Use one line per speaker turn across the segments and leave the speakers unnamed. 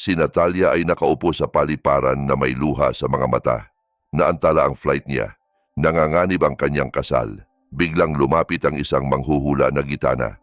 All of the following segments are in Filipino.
Si Natalia ay nakaupo sa paliparan na may luha sa mga mata. Naantala ang flight niya. Nanganganib ang kanyang kasal. Biglang lumapit ang isang manghuhula na gitana.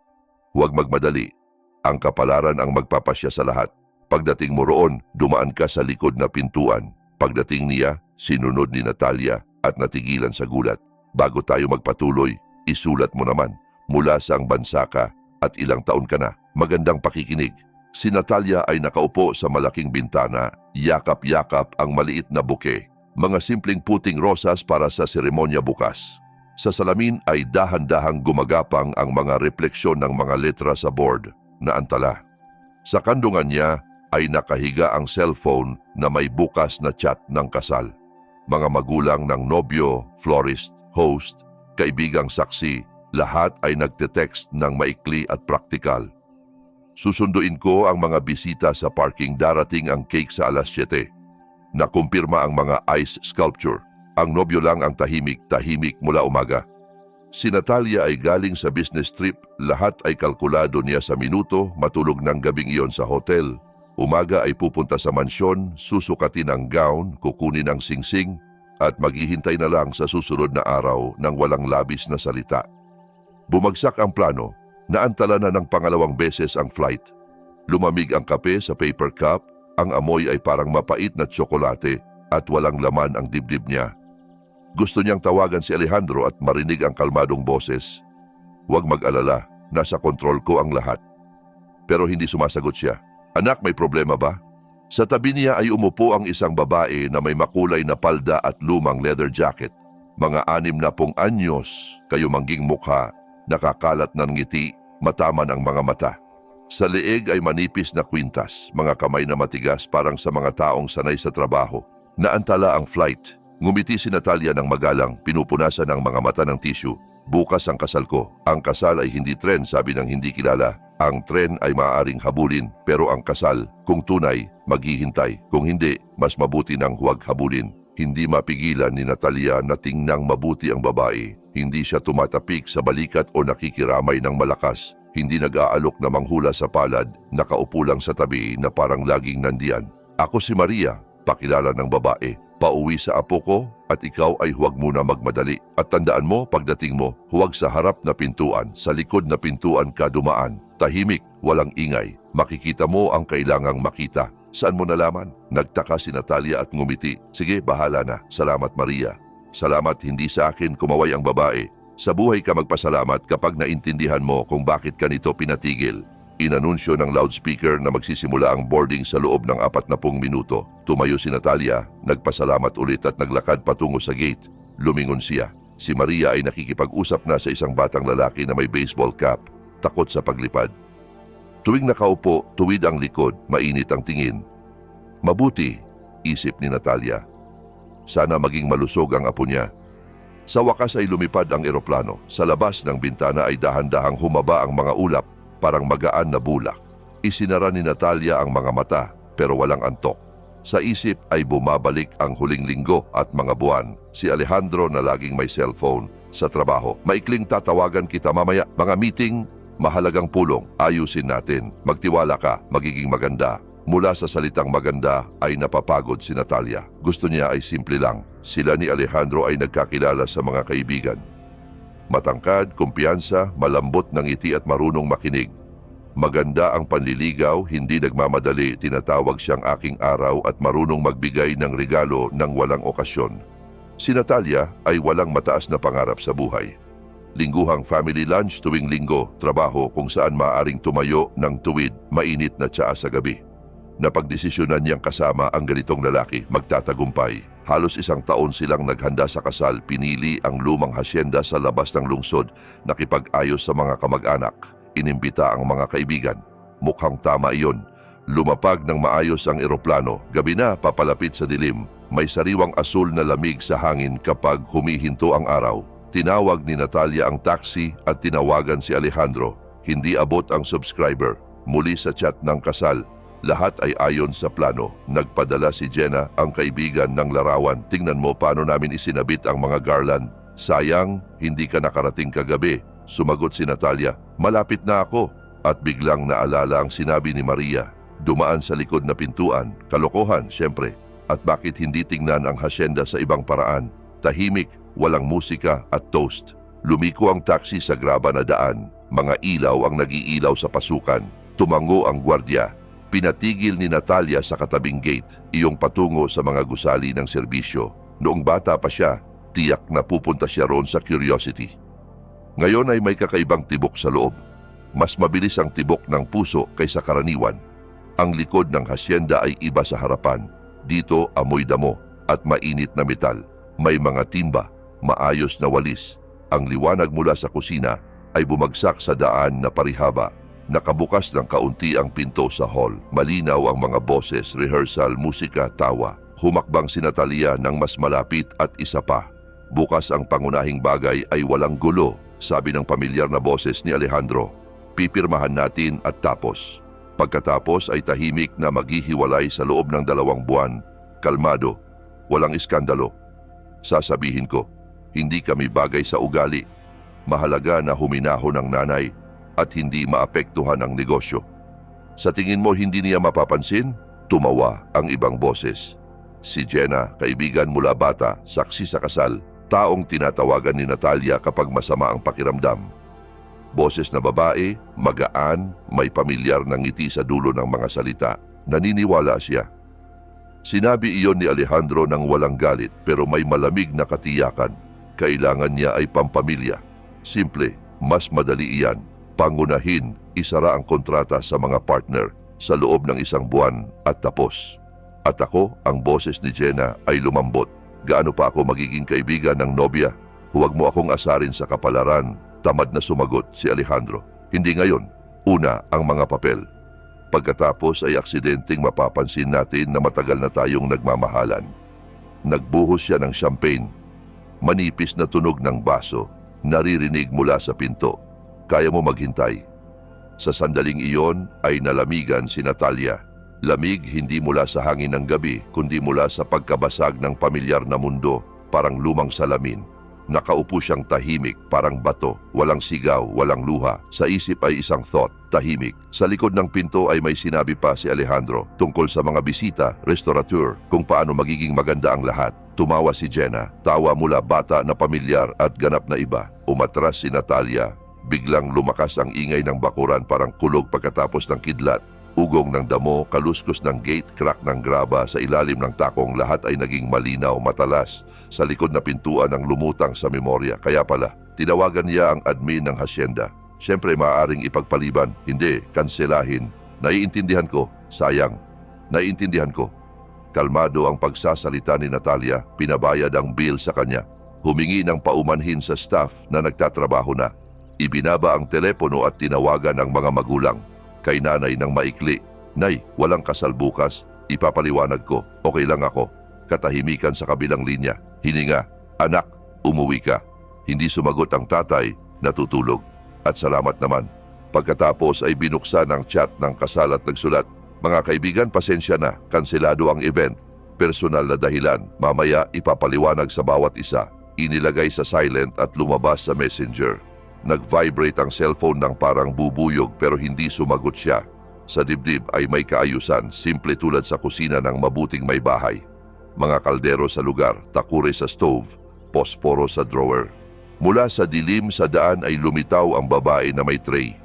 Huwag magmadali. Ang kapalaran ang magpapasya sa lahat. Pagdating mo roon, dumaan ka sa likod na pintuan. Pagdating niya, sinunod ni Natalia at natigilan sa gulat. Bago tayo magpatuloy, isulat mo naman. Mula sa ang bansa ka at ilang taon ka na. Magandang pakikinig. Si Natalia ay nakaupo sa malaking bintana, yakap-yakap ang maliit na buke. Mga simpleng puting rosas para sa seremonya bukas. Sa salamin ay dahan-dahang gumagapang ang mga refleksyon ng mga letra sa board na antala. Sa kandungan niya ay nakahiga ang cellphone na may bukas na chat ng kasal. Mga magulang ng nobyo, florist, host, kaibigang saksi, lahat ay nagte-text ng maikli at praktikal. Susunduin ko ang mga bisita sa parking darating ang cake sa alas 7. Nakumpirma ang mga ice sculpture. Ang nobyo lang ang tahimik, tahimik mula umaga. Si Natalia ay galing sa business trip, lahat ay kalkulado niya sa minuto, matulog ng gabing iyon sa hotel. Umaga ay pupunta sa mansyon, susukatin ang gown, kukunin ang singsing, at maghihintay na lang sa susunod na araw ng walang labis na salita. Bumagsak ang plano, naantala na ng pangalawang beses ang flight. Lumamig ang kape sa paper cup, ang amoy ay parang mapait na tsokolate at walang laman ang dibdib niya. Gusto niyang tawagan si Alejandro at marinig ang kalmadong boses. Huwag mag-alala, nasa kontrol ko ang lahat. Pero hindi sumasagot siya. Anak, may problema ba? Sa tabi niya ay umupo ang isang babae na may makulay na palda at lumang leather jacket. Mga anim na pong anyos, kayo mangging mukha, nakakalat ng ngiti, mataman ang mga mata. Sa leeg ay manipis na kwintas, mga kamay na matigas parang sa mga taong sanay sa trabaho. Naantala ang flight. Ngumiti si Natalia ng magalang, pinupunasan ang mga mata ng tissue. Bukas ang kasal ko. Ang kasal ay hindi tren, sabi ng hindi kilala. Ang tren ay maaaring habulin, pero ang kasal, kung tunay, maghihintay. Kung hindi, mas mabuti nang huwag habulin. Hindi mapigilan ni Natalia na tingnang mabuti ang babae. Hindi siya tumatapik sa balikat o nakikiramay ng malakas. Hindi nag-aalok na manghula sa palad, nakaupo lang sa tabi na parang laging nandiyan. Ako si Maria, pakilala ng babae. Pauwi sa apo ko at ikaw ay huwag muna magmadali. At tandaan mo, pagdating mo, huwag sa harap na pintuan, sa likod na pintuan ka dumaan. Tahimik, walang ingay. Makikita mo ang kailangang makita. Saan mo nalaman? Nagtaka si Natalia at ngumiti. Sige, bahala na. Salamat Maria. Salamat hindi sa akin kumaway ang babae. Sa buhay ka magpasalamat kapag naintindihan mo kung bakit ka nito pinatigil. Inanunsyo ng loudspeaker na magsisimula ang boarding sa loob ng apat na pung minuto. Tumayo si Natalia, nagpasalamat ulit at naglakad patungo sa gate. Lumingon siya. Si Maria ay nakikipag-usap na sa isang batang lalaki na may baseball cap, takot sa paglipad. Tuwing nakaupo, tuwid ang likod, mainit ang tingin. Mabuti, isip ni Natalia. Sana maging malusog ang apo niya. Sa wakas ay lumipad ang eroplano. Sa labas ng bintana ay dahan-dahang humaba ang mga ulap, parang magaan na bulak. Isinara ni Natalia ang mga mata, pero walang antok. Sa isip ay bumabalik ang huling linggo at mga buwan. Si Alejandro na laging may cellphone sa trabaho. Maikling tatawagan kita mamaya. Mga meeting, mahalagang pulong. Ayusin natin. Magtiwala ka, magiging maganda. Mula sa salitang maganda ay napapagod si Natalia. Gusto niya ay simple lang. Sila ni Alejandro ay nagkakilala sa mga kaibigan. Matangkad, kumpiyansa, malambot ng ngiti at marunong makinig. Maganda ang panliligaw, hindi nagmamadali, tinatawag siyang aking araw at marunong magbigay ng regalo ng walang okasyon. Si Natalia ay walang mataas na pangarap sa buhay. Lingguhang family lunch tuwing linggo, trabaho kung saan maaring tumayo ng tuwid, mainit na tsaa sa gabi. Napagdesisyonan niyang kasama ang ganitong lalaki, magtatagumpay. Halos isang taon silang naghanda sa kasal, pinili ang lumang hasyenda sa labas ng lungsod, nakipag-ayos sa mga kamag-anak, inimbita ang mga kaibigan. Mukhang tama iyon. Lumapag ng maayos ang eroplano, gabi na papalapit sa dilim. May sariwang asul na lamig sa hangin kapag humihinto ang araw. Tinawag ni Natalia ang taxi at tinawagan si Alejandro. Hindi abot ang subscriber. Muli sa chat ng kasal, lahat ay ayon sa plano. Nagpadala si Jenna, ang kaibigan ng larawan. Tingnan mo paano namin isinabit ang mga garland. Sayang, hindi ka nakarating kagabi. Sumagot si Natalia, malapit na ako. At biglang naalala ang sinabi ni Maria. Dumaan sa likod na pintuan, kalokohan siyempre. At bakit hindi tingnan ang hasyenda sa ibang paraan? Tahimik, walang musika at toast. Lumiko ang taxi sa graba na daan. Mga ilaw ang nagiilaw sa pasukan. Tumango ang gwardya. Pinatigil ni Natalia sa katabing gate, iyong patungo sa mga gusali ng serbisyo. Noong bata pa siya, tiyak na pupunta siya roon sa curiosity. Ngayon ay may kakaibang tibok sa loob. Mas mabilis ang tibok ng puso kaysa karaniwan. Ang likod ng hasyenda ay iba sa harapan. Dito amoy damo at mainit na metal. May mga timba, maayos na walis. Ang liwanag mula sa kusina ay bumagsak sa daan na parihaba. Nakabukas ng kaunti ang pinto sa hall. Malinaw ang mga boses, rehearsal, musika, tawa. Humakbang si Natalia ng mas malapit at isa pa. Bukas ang pangunahing bagay ay walang gulo, sabi ng pamilyar na boses ni Alejandro. Pipirmahan natin at tapos. Pagkatapos ay tahimik na maghihiwalay sa loob ng dalawang buwan. Kalmado, walang iskandalo. Sasabihin ko, hindi kami bagay sa ugali. Mahalaga na huminaho ng nanay at hindi maapektuhan ang negosyo. Sa tingin mo hindi niya mapapansin? Tumawa ang ibang boses. Si Jenna, kaibigan mula bata, saksi sa kasal, taong tinatawagan ni Natalia kapag masama ang pakiramdam. Boses na babae, magaan, may pamilyar na ngiti sa dulo ng mga salita. Naniniwala siya. Sinabi iyon ni Alejandro ng walang galit pero may malamig na katiyakan. Kailangan niya ay pampamilya. Simple, mas madali iyan. Pangunahin, isara ang kontrata sa mga partner sa loob ng isang buwan at tapos. At ako, ang boses ni Jenna ay lumambot. Gaano pa ako magiging kaibigan ng nobya? Huwag mo akong asarin sa kapalaran. Tamad na sumagot si Alejandro. Hindi ngayon. Una, ang mga papel. Pagkatapos ay aksidenteng mapapansin natin na matagal na tayong nagmamahalan. Nagbuhos siya ng champagne. Manipis na tunog ng baso, naririnig mula sa pinto. Kaya mo maghintay. Sa sandaling iyon ay nalamigan si Natalia. Lamig hindi mula sa hangin ng gabi, kundi mula sa pagkabasag ng pamilyar na mundo, parang lumang salamin. Nakaupo siyang tahimik, parang bato, walang sigaw, walang luha. Sa isip ay isang thought, tahimik. Sa likod ng pinto ay may sinabi pa si Alejandro tungkol sa mga bisita, restaurateur, kung paano magiging maganda ang lahat. Tumawa si Jenna, tawa mula bata na pamilyar at ganap na iba. Umatras si Natalia. Biglang lumakas ang ingay ng bakuran parang kulog pagkatapos ng kidlat. Ugong ng damo, kaluskos ng gate, crack ng graba sa ilalim ng takong lahat ay naging malinaw, matalas. Sa likod na pintuan ang lumutang sa memorya. Kaya pala, tinawagan niya ang admin ng hasyenda. Siyempre maaaring ipagpaliban, hindi, kanselahin. Naiintindihan ko, sayang. Naiintindihan ko. Kalmado ang pagsasalita ni Natalia, pinabayad ang bill sa kanya. Humingi ng paumanhin sa staff na nagtatrabaho na. Ibinaba ang telepono at tinawagan ang mga magulang kay nanay ng maikli. Nay, walang kasal bukas. Ipapaliwanag ko. Okay lang ako. Katahimikan sa kabilang linya. Hininga. Anak, umuwi ka. Hindi sumagot ang tatay, natutulog. At salamat naman. Pagkatapos ay binuksan ang chat ng kasal at nagsulat. Mga kaibigan, pasensya na. Kanselado ang event. Personal na dahilan. Mamaya ipapaliwanag sa bawat isa. Inilagay sa silent at lumabas sa messenger. Nag-vibrate ang cellphone ng parang bubuyog pero hindi sumagot siya. Sa dibdib ay may kaayusan, simple tulad sa kusina ng mabuting may bahay. Mga kaldero sa lugar, takure sa stove, posporo sa drawer. Mula sa dilim sa daan ay lumitaw ang babae na may tray.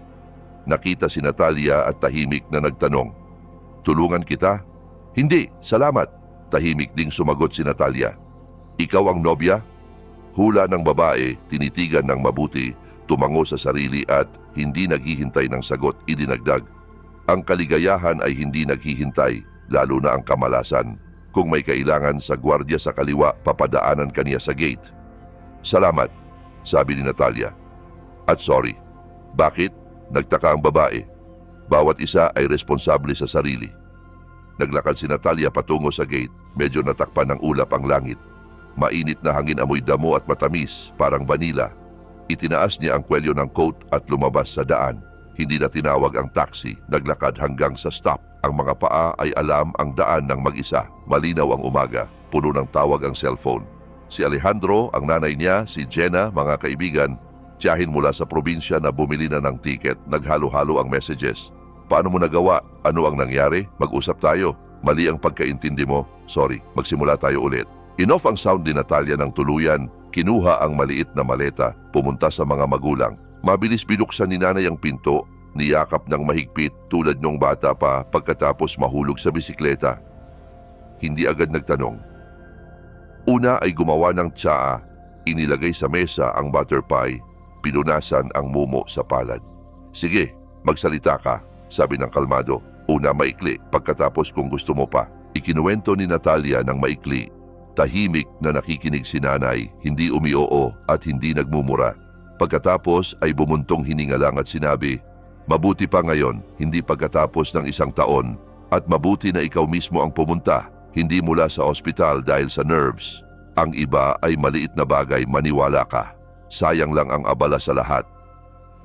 Nakita si Natalia at tahimik na nagtanong, Tulungan kita? Hindi, salamat. Tahimik ding sumagot si Natalia. Ikaw ang nobya? Hula ng babae, tinitigan ng mabuti, tumango sa sarili at hindi naghihintay ng sagot, idinagdag. Ang kaligayahan ay hindi naghihintay, lalo na ang kamalasan. Kung may kailangan sa gwardya sa kaliwa, papadaanan kaniya sa gate. Salamat, sabi ni Natalia. At sorry. Bakit? Nagtaka ang babae. Bawat isa ay responsable sa sarili. Naglakad si Natalia patungo sa gate, medyo natakpan ng ulap ang langit. Mainit na hangin amoy damo at matamis, parang vanila. Itinaas niya ang kwelyo ng coat at lumabas sa daan. Hindi na tinawag ang taxi, naglakad hanggang sa stop. Ang mga paa ay alam ang daan ng mag-isa. Malinaw ang umaga, puno ng tawag ang cellphone. Si Alejandro, ang nanay niya, si Jenna, mga kaibigan, tiyahin mula sa probinsya na bumili na ng tiket, naghalo-halo ang messages. Paano mo nagawa? Ano ang nangyari? Mag-usap tayo. Mali ang pagkaintindi mo. Sorry, magsimula tayo ulit. Inoff ang sound ni Natalia ng tuluyan. Kinuha ang maliit na maleta, pumunta sa mga magulang. Mabilis binuksan ni nanay ang pinto, niyakap ng mahigpit tulad nung bata pa pagkatapos mahulog sa bisikleta. Hindi agad nagtanong. Una ay gumawa ng tsaa, inilagay sa mesa ang butter pie, pinunasan ang mumo sa palad. Sige, magsalita ka, sabi ng kalmado. Una maikli, pagkatapos kung gusto mo pa. Ikinuwento ni Natalia ng maikli. Tahimik na nakikinig si nanay, hindi umioo at hindi nagmumura. Pagkatapos ay bumuntong hininga lang at sinabi, Mabuti pa ngayon, hindi pagkatapos ng isang taon, at mabuti na ikaw mismo ang pumunta, hindi mula sa ospital dahil sa nerves. Ang iba ay maliit na bagay, maniwala ka. Sayang lang ang abala sa lahat.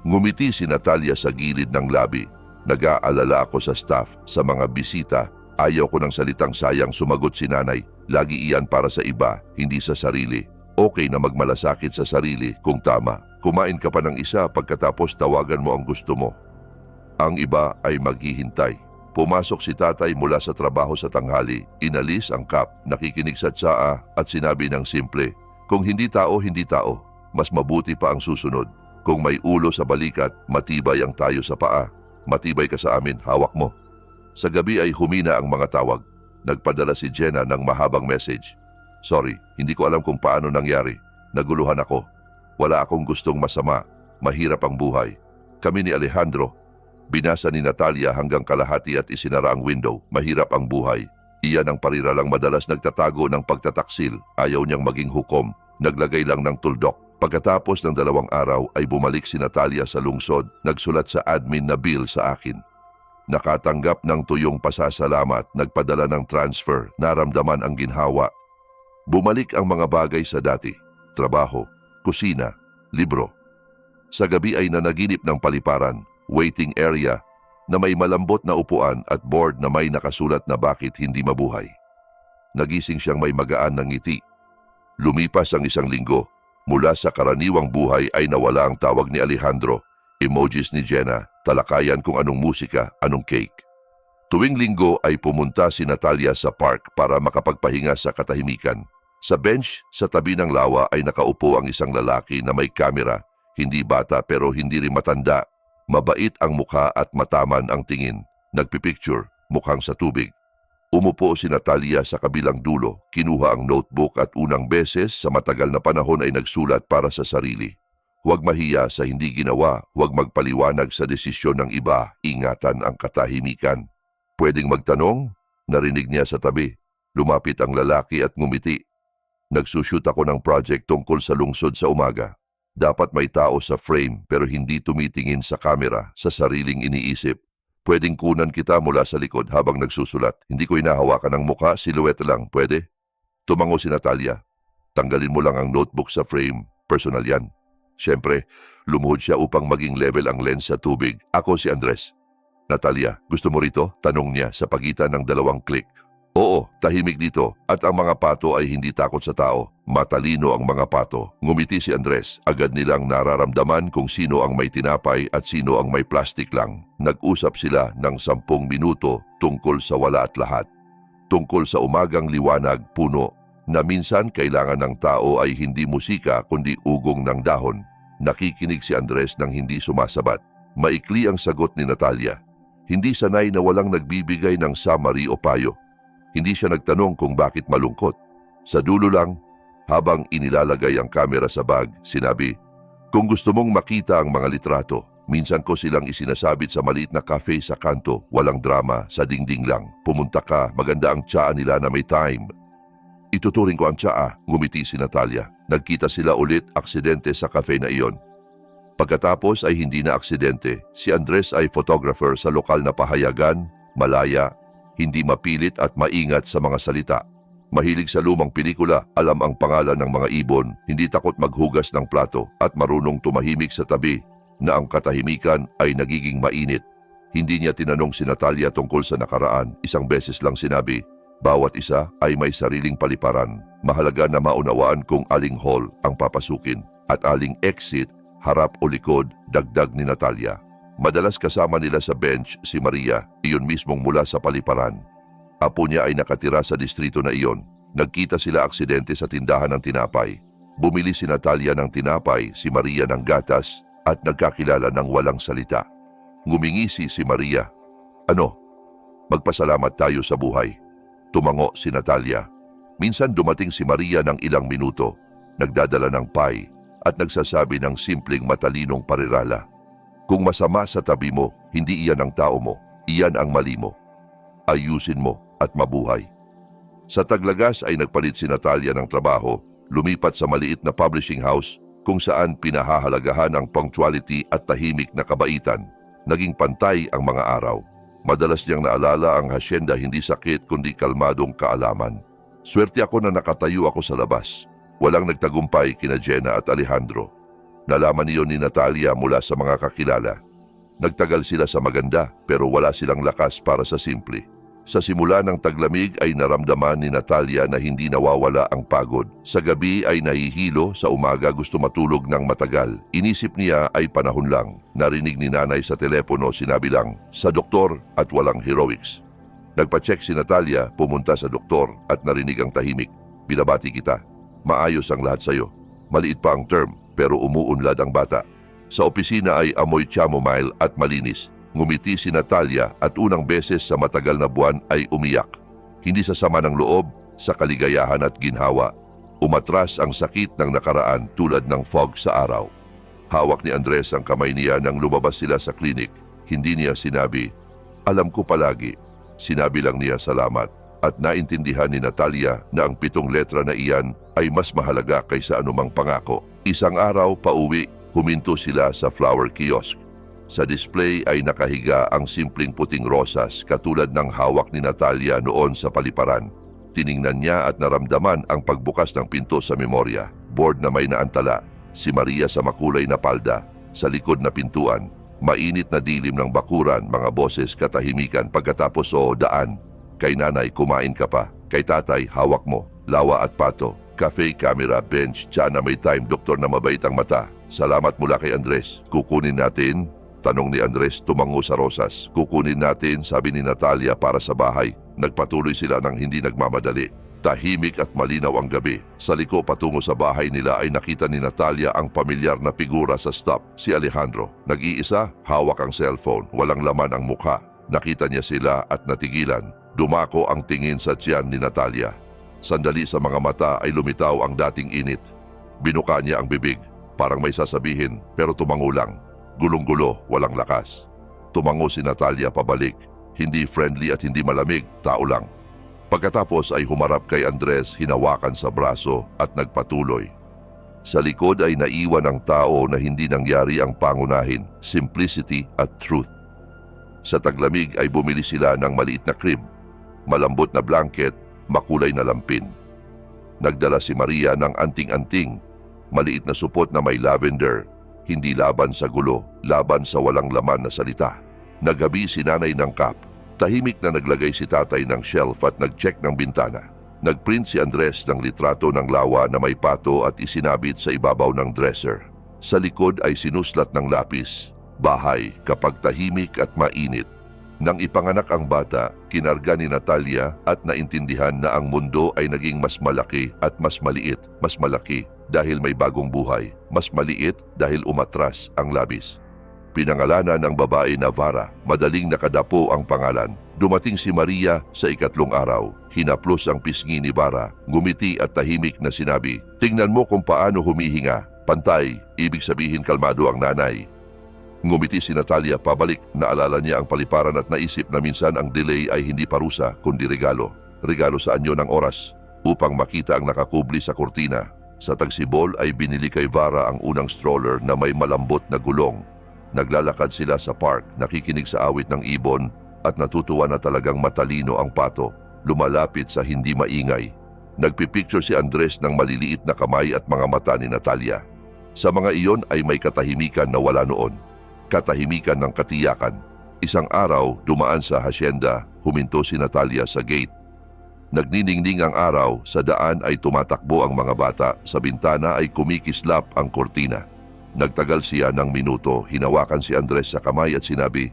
Ngumiti si Natalia sa gilid ng labi. Nag-aalala ako sa staff, sa mga bisita. Ayaw ko ng salitang sayang sumagot si nanay. Lagi iyan para sa iba, hindi sa sarili. Okay na magmalasakit sa sarili kung tama. Kumain ka pa ng isa pagkatapos tawagan mo ang gusto mo. Ang iba ay maghihintay. Pumasok si tatay mula sa trabaho sa tanghali, inalis ang kap, nakikinig sa tsaa at sinabi ng simple, Kung hindi tao, hindi tao. Mas mabuti pa ang susunod. Kung may ulo sa balikat, matibay ang tayo sa paa. Matibay ka sa amin, hawak mo. Sa gabi ay humina ang mga tawag. Nagpadala si Jenna ng mahabang message. Sorry, hindi ko alam kung paano nangyari. Naguluhan ako. Wala akong gustong masama. Mahirap ang buhay. Kami ni Alejandro, Binasa ni Natalia hanggang kalahati at isinara ang window. Mahirap ang buhay. Iyan ang pariralang madalas nagtatago ng pagtataksil. Ayaw niyang maging hukom. Naglagay lang ng tuldok. Pagkatapos ng dalawang araw ay bumalik si Natalia sa lungsod. Nagsulat sa admin na bill sa akin. Nakatanggap ng tuyong pasasalamat, nagpadala ng transfer, naramdaman ang ginhawa. Bumalik ang mga bagay sa dati. Trabaho, kusina, libro. Sa gabi ay nanaginip ng paliparan, waiting area na may malambot na upuan at board na may nakasulat na bakit hindi mabuhay. Nagising siyang may magaan ng ngiti. Lumipas ang isang linggo. Mula sa karaniwang buhay ay nawala ang tawag ni Alejandro, emojis ni Jenna, talakayan kung anong musika, anong cake. Tuwing linggo ay pumunta si Natalia sa park para makapagpahinga sa katahimikan. Sa bench sa tabi ng lawa ay nakaupo ang isang lalaki na may kamera, hindi bata pero hindi rin matanda Mabait ang mukha at mataman ang tingin. Nagpipicture, mukhang sa tubig. Umupo si Natalia sa kabilang dulo, kinuha ang notebook at unang beses sa matagal na panahon ay nagsulat para sa sarili. Huwag mahiya sa hindi ginawa, huwag magpaliwanag sa desisyon ng iba, ingatan ang katahimikan. Pwedeng magtanong? Narinig niya sa tabi. Lumapit ang lalaki at ngumiti. Nagsushoot ako ng project tungkol sa lungsod sa umaga. Dapat may tao sa frame pero hindi tumitingin sa kamera sa sariling iniisip. Pwedeng kunan kita mula sa likod habang nagsusulat. Hindi ko inahawakan ng muka, siluwete lang. Pwede? Tumango si Natalia. Tanggalin mo lang ang notebook sa frame. Personal yan. Siyempre, lumuhod siya upang maging level ang lens sa tubig. Ako si Andres. Natalia, gusto mo rito? Tanong niya sa pagitan ng dalawang click. Oo, tahimik dito at ang mga pato ay hindi takot sa tao. Matalino ang mga pato. Ngumiti si Andres. Agad nilang nararamdaman kung sino ang may tinapay at sino ang may plastic lang. Nag-usap sila ng sampung minuto tungkol sa wala at lahat. Tungkol sa umagang liwanag, puno, na minsan kailangan ng tao ay hindi musika kundi ugong ng dahon. Nakikinig si Andres nang hindi sumasabat. Maikli ang sagot ni Natalia. Hindi sanay na walang nagbibigay ng summary o payo. Hindi siya nagtanong kung bakit malungkot. Sa dulo lang, habang inilalagay ang kamera sa bag, sinabi, Kung gusto mong makita ang mga litrato, minsan ko silang isinasabit sa maliit na cafe sa kanto, walang drama, sa dingding lang. Pumunta ka, maganda ang tsaa nila na may time. Ituturing ko ang tsaa, ngumiti si Natalia. Nagkita sila ulit aksidente sa cafe na iyon. Pagkatapos ay hindi na aksidente, si Andres ay photographer sa lokal na pahayagan, malaya, hindi mapilit at maingat sa mga salita. Mahilig sa lumang pelikula, alam ang pangalan ng mga ibon, hindi takot maghugas ng plato at marunong tumahimik sa tabi na ang katahimikan ay nagiging mainit. Hindi niya tinanong si Natalia tungkol sa nakaraan, isang beses lang sinabi, bawat isa ay may sariling paliparan. Mahalaga na maunawaan kung aling hall ang papasukin at aling exit, harap o likod, dagdag ni Natalia. Madalas kasama nila sa bench si Maria, iyon mismong mula sa paliparan. Apo niya ay nakatira sa distrito na iyon. Nagkita sila aksidente sa tindahan ng tinapay. Bumili si Natalia ng tinapay, si Maria ng gatas at nagkakilala ng walang salita. Ngumingisi si Maria. Ano? Magpasalamat tayo sa buhay. Tumango si Natalia. Minsan dumating si Maria ng ilang minuto, nagdadala ng pie at nagsasabi ng simpleng matalinong parirala. Kung masama sa tabi mo, hindi iyan ang tao mo, iyan ang mali mo. Ayusin mo at mabuhay. Sa Taglagas ay nagpalit si Natalia ng trabaho, lumipat sa maliit na publishing house kung saan pinahahalagahan ang punctuality at tahimik na kabaitan. Naging pantay ang mga araw. Madalas niyang naalala ang hasyenda hindi sakit kundi kalmadong kaalaman. Swerte ako na nakatayo ako sa labas. Walang nagtagumpay kina Jenna at Alejandro. Nalaman niyo ni Natalia mula sa mga kakilala. Nagtagal sila sa maganda pero wala silang lakas para sa simple. Sa simula ng taglamig ay naramdaman ni Natalia na hindi nawawala ang pagod. Sa gabi ay nahihilo, sa umaga gusto matulog ng matagal. Inisip niya ay panahon lang. Narinig ni nanay sa telepono, sinabi lang, sa doktor at walang heroics. Nagpa-check si Natalia, pumunta sa doktor at narinig ang tahimik. Binabati kita. Maayos ang lahat sa'yo. Maliit pa ang term pero umuunlad ang bata. Sa opisina ay amoy chamomile at malinis. Ngumiti si Natalia at unang beses sa matagal na buwan ay umiyak. Hindi sa sama ng loob, sa kaligayahan at ginhawa. Umatras ang sakit ng nakaraan tulad ng fog sa araw. Hawak ni Andres ang kamay niya nang lumabas sila sa klinik. Hindi niya sinabi, Alam ko palagi. Sinabi lang niya salamat at naintindihan ni Natalia na ang pitong letra na iyan ay mas mahalaga kaysa anumang pangako. Isang araw pauwi, huminto sila sa flower kiosk. Sa display ay nakahiga ang simpleng puting rosas katulad ng hawak ni Natalia noon sa paliparan. Tiningnan niya at naramdaman ang pagbukas ng pinto sa memorya. Board na may naantala. Si Maria sa makulay na palda. Sa likod na pintuan. Mainit na dilim ng bakuran, mga boses katahimikan pagkatapos o daan. Kay nanay, kumain ka pa. Kay tatay, hawak mo. Lawa at pato. Cafe, camera, bench, tiyan na may time, doktor na mabait ang mata. Salamat mula kay Andres. Kukunin natin Tanong ni Andres tumango sa rosas. Kukunin natin, sabi ni Natalia para sa bahay. Nagpatuloy sila ng hindi nagmamadali. Tahimik at malinaw ang gabi. Sa liko patungo sa bahay nila ay nakita ni Natalia ang pamilyar na figura sa stop, si Alejandro. Nag-iisa, hawak ang cellphone, walang laman ang mukha. Nakita niya sila at natigilan. Dumako ang tingin sa tiyan ni Natalia. Sandali sa mga mata ay lumitaw ang dating init. Binuka niya ang bibig, parang may sasabihin pero tumango lang. Gulong-gulo, walang lakas. Tumango si Natalia pabalik. Hindi friendly at hindi malamig, tao lang. Pagkatapos ay humarap kay Andres, hinawakan sa braso at nagpatuloy. Sa likod ay naiwan ang tao na hindi nangyari ang pangunahin, simplicity at truth. Sa taglamig ay bumili sila ng maliit na crib, malambot na blanket, makulay na lampin. Nagdala si Maria ng anting-anting, maliit na supot na may lavender, hindi laban sa gulo, laban sa walang laman na salita. Nagabi si nanay ng cup. Tahimik na naglagay si tatay ng shelf at nag-check ng bintana. Nagprint si Andres ng litrato ng lawa na may pato at isinabit sa ibabaw ng dresser. Sa likod ay sinuslat ng lapis, Bahay kapag tahimik at mainit. Nang ipanganak ang bata, kinarga ni Natalia at naintindihan na ang mundo ay naging mas malaki at mas maliit, mas malaki dahil may bagong buhay, mas maliit dahil umatras ang labis. Pinangalanan ng babae na Vara, madaling nakadapo ang pangalan. Dumating si Maria sa ikatlong araw. Hinaplos ang pisngi ni Vara, ngumiti at tahimik na sinabi, Tingnan mo kung paano humihinga. Pantay, ibig sabihin kalmado ang nanay. Ngumiti si Natalia pabalik, naalala niya ang paliparan at naisip na minsan ang delay ay hindi parusa kundi regalo. Regalo sa anyo ng oras upang makita ang nakakubli sa kurtina. Sa tagsibol ay binili kay Vara ang unang stroller na may malambot na gulong. Naglalakad sila sa park, nakikinig sa awit ng ibon at natutuwa na talagang matalino ang pato, lumalapit sa hindi maingay. Nagpipicture si Andres ng maliliit na kamay at mga mata ni Natalia. Sa mga iyon ay may katahimikan na wala noon katahimikan ng katiyakan. Isang araw, dumaan sa hasyenda, huminto si Natalia sa gate. Nagniningning ang araw, sa daan ay tumatakbo ang mga bata, sa bintana ay kumikislap ang kortina. Nagtagal siya ng minuto, hinawakan si Andres sa kamay at sinabi,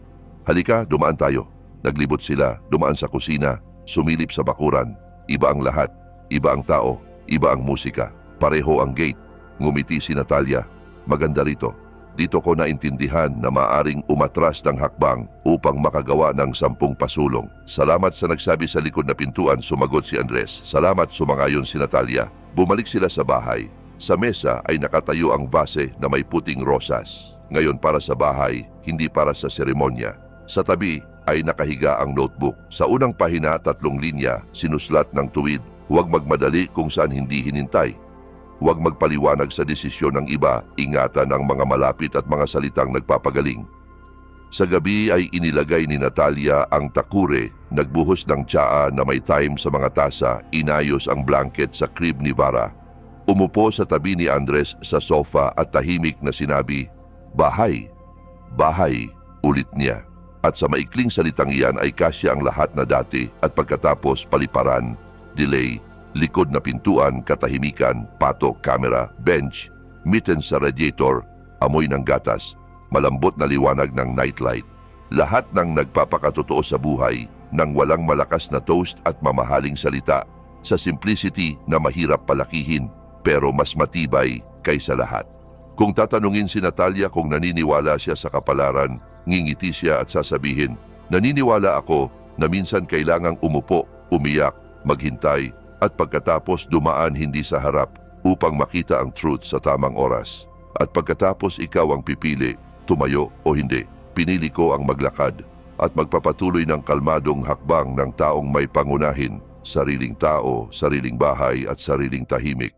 Halika, dumaan tayo. Naglibot sila, dumaan sa kusina, sumilip sa bakuran. Iba ang lahat, iba ang tao, iba ang musika. Pareho ang gate. Ngumiti si Natalia. Maganda rito. Dito ko naintindihan na maaring umatras ng hakbang upang makagawa ng sampung pasulong. Salamat sa nagsabi sa likod na pintuan, sumagot si Andres. Salamat sumangayon si Natalia. Bumalik sila sa bahay. Sa mesa ay nakatayo ang vase na may puting rosas. Ngayon para sa bahay, hindi para sa seremonya. Sa tabi ay nakahiga ang notebook. Sa unang pahina, tatlong linya, sinuslat ng tuwid. Huwag magmadali kung saan hindi hinintay. Huwag magpaliwanag sa desisyon ng iba, ingatan ang mga malapit at mga salitang nagpapagaling. Sa gabi ay inilagay ni Natalia ang takure, nagbuhos ng tsaa na may time sa mga tasa, inayos ang blanket sa crib ni Vara. Umupo sa tabi ni Andres sa sofa at tahimik na sinabi, Bahay, bahay, ulit niya. At sa maikling salitang iyan ay kasya ang lahat na dati at pagkatapos paliparan, delay, likod na pintuan, katahimikan, pato, kamera, bench, mitten sa radiator, amoy ng gatas, malambot na liwanag ng nightlight. Lahat ng nagpapakatotoo sa buhay ng walang malakas na toast at mamahaling salita sa simplicity na mahirap palakihin pero mas matibay kaysa lahat. Kung tatanungin si Natalia kung naniniwala siya sa kapalaran, ngingiti siya at sasabihin, Naniniwala ako na minsan kailangang umupo, umiyak, maghintay, at pagkatapos dumaan hindi sa harap upang makita ang truth sa tamang oras. At pagkatapos ikaw ang pipili, tumayo o hindi. Pinili ko ang maglakad at magpapatuloy ng kalmadong hakbang ng taong may pangunahin, sariling tao, sariling bahay at sariling tahimik.